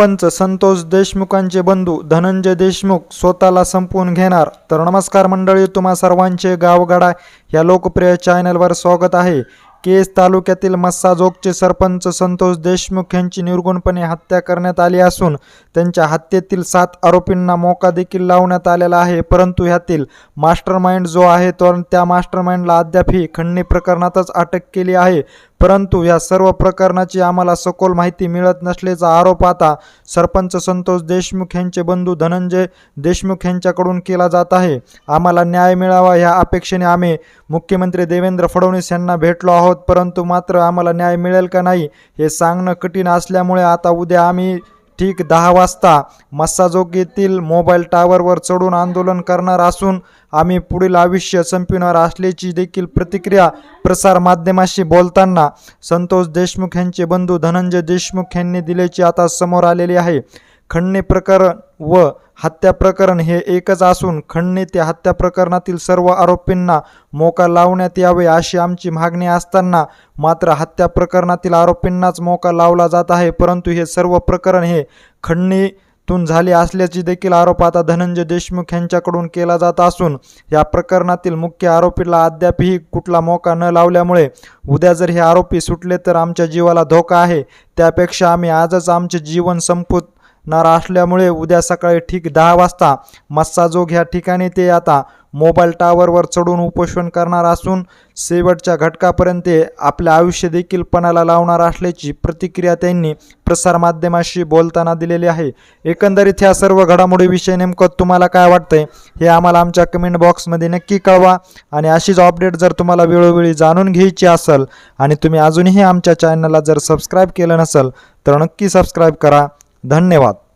सरपंच संतोष देशमुखांचे बंधू धनंजय देशमुख स्वतःला संपवून घेणार. तर नमस्कार मंडळी तुम्हा सर्वांचे गावगाडा या लोकप्रिय चॅनलवर स्वागत आहे. केस तालुक्यातील मस्साजोगचे सरपंच संतोष देशमुख यांची निर्गुणपणे हत्या करण्यात आली असून त्यांच्या हत्येतील सात आरोपींना मोका देखील लावण्यात आलेला आहे. परंतु ह्यातील मास्टरमाइंड जो आहे तो त्या मास्टरमाइंडला अद्यापही अद्याप ही खंडणी प्रकरणातच अटक केली आहे. परंतु या सर्व प्रकरणाची आम्हाला सखोल माहिती मिळत नसल्याचा आरोप आता सरपंच संतोष देशमुख यांचे बंधू धनंजय देशमुख यांच्याकडून केला जात आहे. आम्हाला न्याय मिळावा ह्या अपेक्षेने आम्ही मुख्यमंत्री देवेंद्र फडणवीस यांना भेटलो आहोत परंतु मात्र आम्हाला न्याय मिळेल का नाही हे सांगणं कठीण असल्यामुळे आता उद्या आम्ही ठीक दहा वाजता मस्साजोग येथील मोबाईल टावरवर चढून आंदोलन करणार असून आम्ही पुढील आयुष्य संपविणार असल्याची देखील प्रतिक्रिया प्रसार माध्यमाशी बोलताना संतोष देशमुख यांचे बंधू धनंजय देशमुख यांनी दिल्याची आता समोर आलेली आहे. खंडणी प्रकरण व हत्या प्रकरण हे एकच असून खंडणी ते हत्या प्रकरणातील सर्व आरोपींना मोका लावण्यात यावे अशी आमची मागणी असताना मात्र हत्या प्रकरणातील आरोपींनाच मोका लावला जात आहे. परंतु हे सर्व प्रकरण हे खंडणीतून झाले असल्याची देखील आरोप आता धनंजय देशमुख यांच्याकडून केला जात असून या प्रकरणातील मुख्य आरोपीला अद्यापही कुठला मोका न लावल्यामुळे उद्या जर हे आरोपी सुटले तर आमच्या जीवाला धोका आहे. त्यापेक्षा आम्ही आजच आमचे जीवन संपूत नार असल्यामुळे उद्या सकाळी ठीक दहा वाजता मस्साजोग ह्या ठिकाणी ते आता मोबाईल टावरवर चढून उपोषण करणार असून शेवटच्या घटकापर्यंत ते आयुष्य देखील पणाला लावणार असल्याची प्रतिक्रिया त्यांनी प्रसारमाध्यमाशी बोलताना दिलेली आहे. एकंदरीत ह्या सर्व घडामोडीविषयी नेमकं तुम्हाला काय वाटतंय हे आम्हाला आमच्या कमेंट बॉक्समध्ये नक्की कळवा आणि अशीच अपडेट जर तुम्हाला वेळोवेळी जाणून घ्यायची असेल आणि तुम्ही अजूनही आमच्या चॅनलला जर सबस्क्राईब केलं नसेल तर नक्की सबस्क्राईब करा. धन्यवाद.